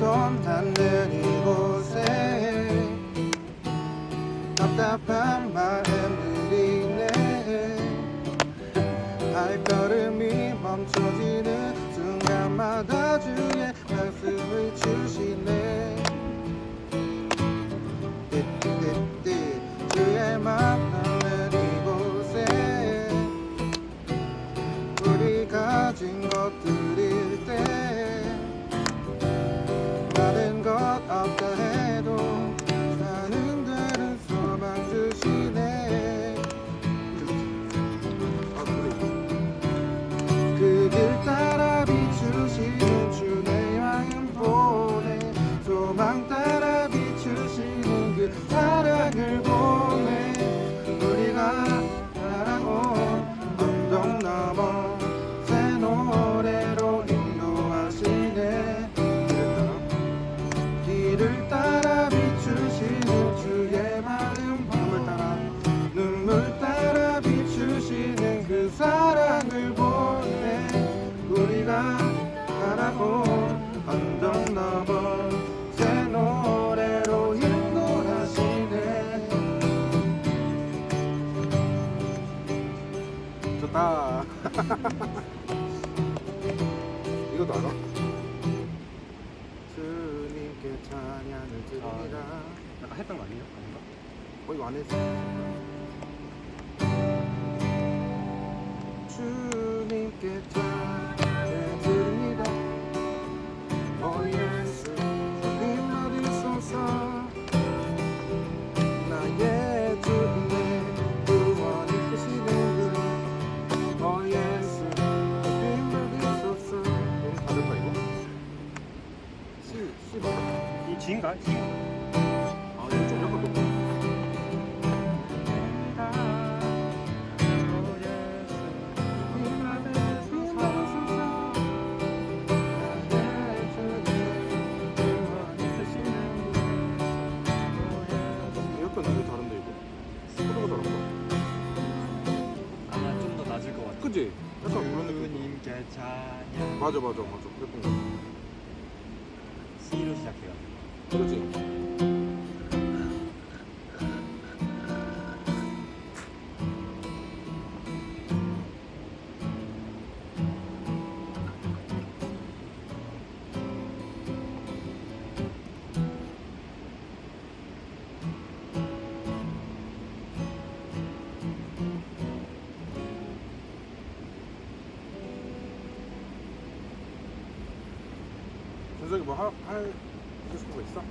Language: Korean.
손 닿는 이곳에 답답한 마음들이 내 발걸음이 멈춰지는 순간마다 주의 말씀을 주시네. 띠띠띠 주의 맘 닿는 이곳에 우리 가진 것들이 burger 좋다 이것도 알아? 주님께 찬양을 드립니다 약간 했던 거 아니에요? 아닌가? 어 이거 안 했어 G인가? G? 아 이거 좀 약간 높아 약간 이게 다른데 이거 소리가 다른가? 아마 좀 더 낮을 것 같아. 그지? 약간 그런 느낌 주님께 찬양. 맞아 맞아 맞아 그랬던 거 C로 시작해요. 그렇지? 준석이 뭐할 할, 하고 싶은 거 있어?